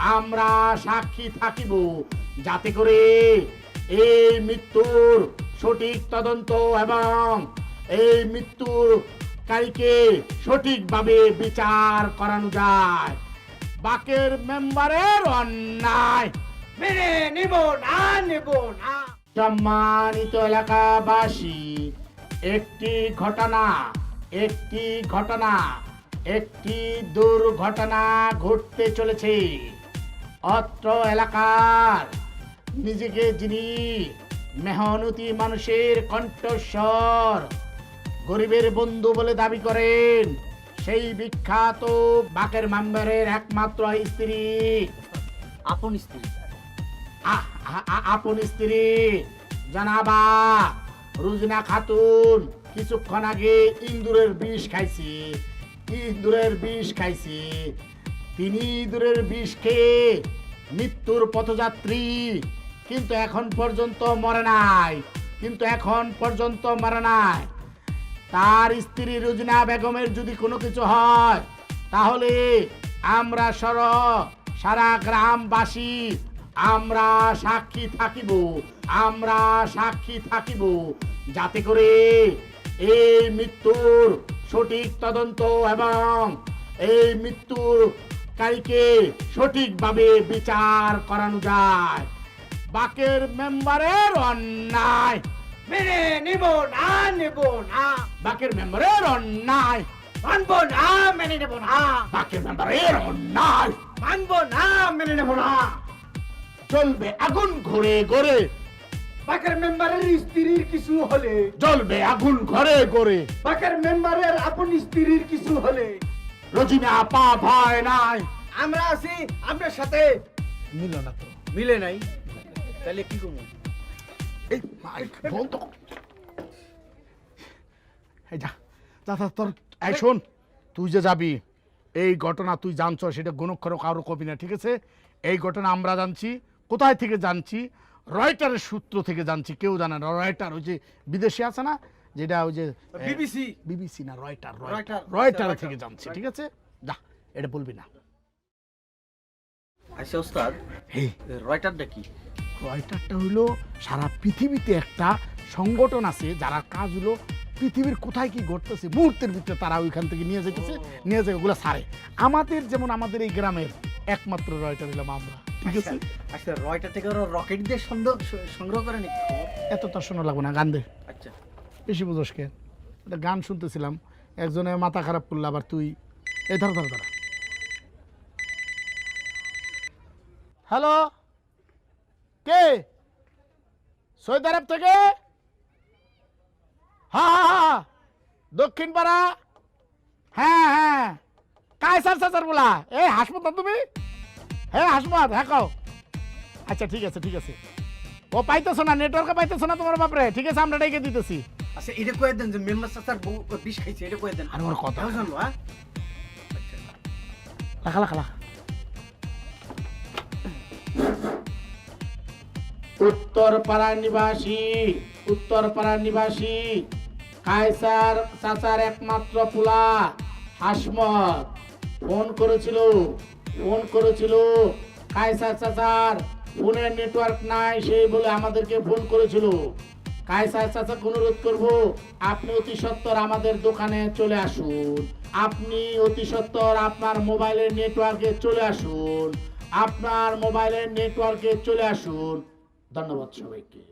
আমরা সাক্ষী থাকিব। যাতে করে এই মৃত্যুর সঠিক তদন্ত এবং এই মৃত্যুর কারীকে সঠিকভাবে বিচার করানো যায়। বাকের মেম্বারের অন্যায় মেনে নিব না নিব না। সম্মানিত এলাকাবাসী, একটি ঘটনা একটি ঘটনা, একটি দুর্ঘটনা ঘটতে চলেছে। অত্র এলাকার নিজেকে যিনি মেহনতি মানুষের কণ্ঠস্বর গরিবের বন্ধু বলে দাবি করেন সেই বিখ্যাত বাকের মাম্বারের একমাত্র স্ত্রী। আপন স্ত্রী। আপন স্ত্রী। জানাবা রুজনা খাতুন কিছুক্ষণ আগে ইন্দুরের বিষ খাইছি। ইন্দুরের বিষ খাইছি। তিনি ইঁদুরের বিষ খেয়ে মৃত্যুর পথযাত্রী। কিন্তু এখন পর্যন্ত মরে নাই। কিন্তু এখন পর্যন্ত মরে নাই। তার স্ত্রী রুজনা বেগমের যদি কোনো কিছু হয়, তাহলে আমরা সর সারা গ্রামবাসী, আমরা সাক্ষী থাকিব, আমরা সাক্ষী থাকিব। যাতে করে এই মৃত্যুর সঠিক তদন্ত এবং এই মৃত্যুর কারীকে সঠিকভাবে বিচার করানো যায়। বাকের মেম্বারের অন্যায়। মেনে নিব না নিব না। বাকের মেম্বারের অন্যায়। মানবো না মেনে নেব না। বাকের মেম্বারের অন্যায়। মানবো না মেনে নেব না। জ্বলবে আগুন ঘরে ঘরে। বাকের মেম্বারের স্ত্রীর কিছু হলে। জ্বলবে আগুন ঘরে ঘরে। বাকের মেম্বারের আপন স্ত্রীর কিছু হলে। রজিনা আপা ভয় নাই। আমরা আছি আপনার সাথে। মিল না তো। মিলে নাই। তাহলে কি করব? এই মাইক বন্ধ এই যা যা যা, তোর এই শোন তুই যে যাবি এই ঘটনা তুই জানছ সেটা গুণক্ষর কারও কবি না ঠিক আছে? এই ঘটনা আমরা জানছি কোথায় থেকে জানছি? রয়টারের সূত্র থেকে জানছি কেউ জানে না রয়টার ওই যে বিদেশে আছে না? যেটা ওই যে বিবিসি বিবিসি না রয়টার রয়টার রয়টার, থেকে জানছি ঠিক আছে? যা এটা বলবি না। আচ্ছা ওস্তাদ হে। রয়টারটা কি? রয়টারটা হলো সারা পৃথিবীতে একটা সংগঠন আছে যারা কাজ হলো পৃথিবীর কোথায় কি ঘটতেছে মুহূর্তের ভিতরে তারা ওইখান থেকে নিয়ে যেতেছে নিয়ে যায় ওগুলো সারে। আমাদের যেমন আমাদের এই গ্রামের একমাত্র রয়টার হলাম আমরা ঠিক আছে? আচ্ছা রয়টার থেকে রকেট দিয়ে সংগ্রহ সংগ্রহ করে নাকি? এত তার শোনা লাগবে না গান আচ্ছা। বেশি বুঝোস কে? একটা গান শুনতেছিলাম একজনে মাথা খারাপ করল, আবার তুই। এই ধর ধর ধর। হ্যালো? কে? সৈয়দ আরব থেকে? হ্যাঁ হ্যাঁ হ্যাঁ দক্ষিণ পাড়া? হ্যাঁ হ্যাঁ। কায় স্যার স্যার বলা। এই হাসমত না তুমি? হ্যাঁ হাসমত হ্যাঁ কও। আচ্ছা ঠিক আছে ঠিক আছে। ও পাইতেছো না নেটওয়ার্কে পাইতেছো না তোমার বাপরে। ঠিক আছে, আমরা ডেকে দিতেছি। আচ্ছা এটা কয়ে দেন যে মেম্বার চাচার বউ বিষ খাইছে এটা কয়ে দেন। আর ওর কথা। জানলো হ্যাঁ? লাখা লাখা লাখা উত্তর পাড়ার নিবাসী উত্তর পাড়ার নিবাসী কায়সার চাচার একমাত্র পোলা হাসমত। ফোন করেছিল ফোন করেছিল কায়সার চাচার ফোনের নেটওয়ার্ক নাই সেই বলে আমাদেরকে ফোন করেছিল। কায়সার চাচাকে অনুরোধ করব, আপনি অতি সত্বর আমাদের দোকানে চলে আসুন। আপনি অতি সত্বর আপনার মোবাইলের নেটওয়ার্কে চলে আসুন। আপনার মোবাইলের নেটওয়ার্কে চলে আসুন। ধন্যবাদ সবাইকে।